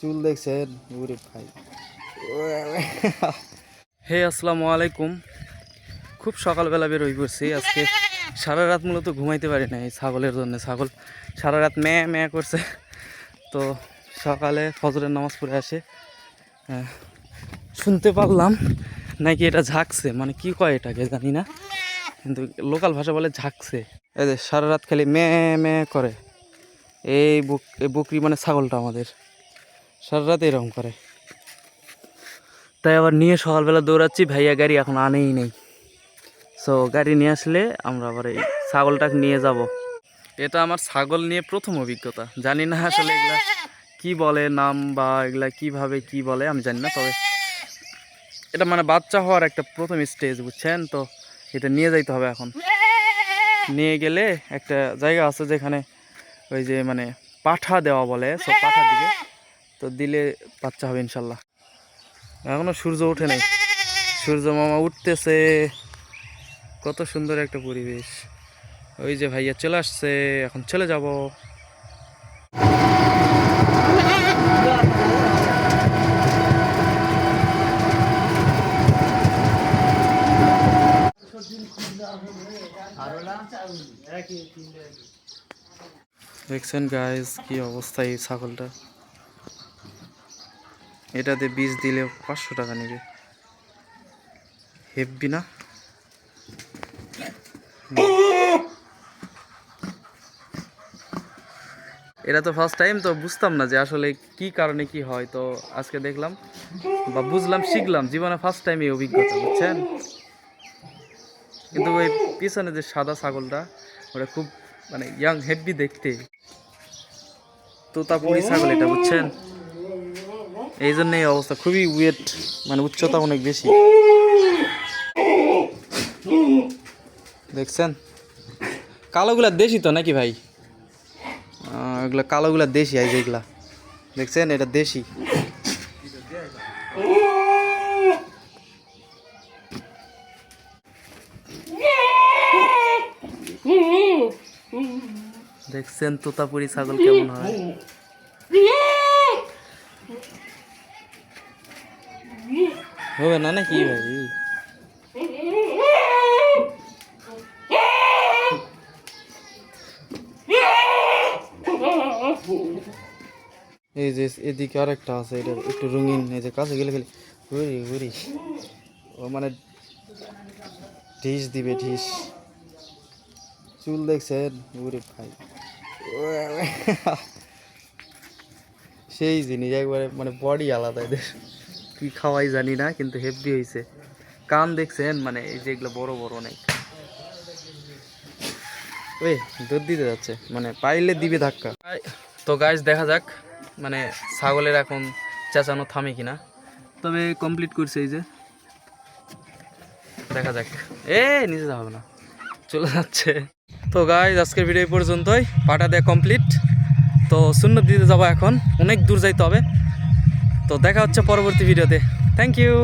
চুল দেখছেন? ওরে ভাই। হে, আসসালামু আলাইকুম। খুব সকালবেলা বের হয়ে পড়ছি। আজকে সারা রাত মূলত ঘুমাইতে পারি না এই ছাগলের জন্য। ছাগল সারা রাত ম্যা ম্যা করছে। তো সকালে ফজরের নামাজ পড়ে আসে। শুনতে পারলাম নাকি এটা ঝাঁকছে। মানে কি কয় এটাকে জানি না। কিন্তু লোকাল ভাষা বলে ঝাঁকছে। এই যে সারা রাত খালি ম্যা ম্যা করে। এই বকরি মানে ছাগলটা আমাদের। সারা রাত এরকম করে। তাই আবার নিয়ে সকালবেলা দৌড়াচ্ছি, ভাইয়া গাড়ি এখন আনেই নেই। সো গাড়ি নিয়ে আসলে আমরা আবার এই ছাগলটাকে নিয়ে যাব। এটা আমার ছাগল নিয়ে প্রথম অভিজ্ঞতা। জানি না আসলে এগুলা কি বলে, নাম বা এগুলা কীভাবে কি বলে, আমি জানি না, তবে এটা মানে বাচ্চা হওয়ার একটা প্রথম স্টেজ বুঝছেন? তো এটা নিয়ে যাইতে হবে এখন। নিয়ে গেলে একটা জায়গা আছে যেখানে ওই যে মানে পাঠা দেওয়া বলে সব পাঠা দিকে। তো দিলে বাচ্চা হবে ইনশাল্লাহ। এখনও সূর্য ওঠে নাই। সূর্য মামা উঠতেছে। কত সুন্দর একটা পরিবেশ। ওই যে ভাইয়া চলে আসছে, এখন চলে যাব। দেখছেন গাইস কি অবস্থা এই ছাগলটা? এটাতে বীজ দিলে পাঁচশো টাকা নেবে। হেভবি না? এটা তো ফার্স্ট টাইম তো বুঝতাম না যে আসলে কি কারণে কি হয়। তো আজকে দেখলাম বা বুঝলাম, শিখলাম, জীবনে ফার্স্ট টাইম এই অভিজ্ঞতা, বুঝছেন? কিন্তু ওই পিছনে যে সাদা ছাগলটা, ওটা খুব মানে ইয়াং হেভি দেখতে। তোতাপুরি ছাগল এটা, বুঝছেন? এই জন্য এই অবস্থা। খুবই ওয়েট মানে উচ্চতা অনেক বেশি। দেখছেন? কালোগুলা দেশি তো নাকি ভাই? এগুলা কালোগুলা দেশি আই যেগুলা দেখছেন? এটা দেশি। দেখছেন? তোতাপুরি ছাগল কেমন হয়? হবে না নাকি ভাই? এই যে এদিকে আরেকটা আছে, এটা একটু রঙিন, এই যে কাছে গেলে গেলে, ঘুরি ঘুরি। ও মানে ঢিস দিবে, ঢিস। চুল দেখছেন? ওরে ভাই। সেই জিনিস একবারে মানে বডি আলাদা এদের। কি খাওয়াই জানি না, কিন্তু হেভি হয়েছে কান দেখছেন মানে এই যেগুলো বড় বড় অনেক। ওই, দুধ দিতে যাচ্ছে মানে পাইলে দিবে ধাক্কা। তো গাছ দেখা যাক মানে ছাগলের এখন চেঁচানো থামে কিনা। তবে কমপ্লিট করছে এই যে। দেখা যাক। এ, নিচে হবে না। চলে যাচ্ছে। তো গাইজ আজকের ভিডিও পর্যন্তই। পাটা দেওয়া কমপ্লিট তো শূন্য দিতে যাব এখন। অনেক দূর যাইতে হবে। তো দেখা হচ্ছে পরবর্তী ভিডিওতে। Thank you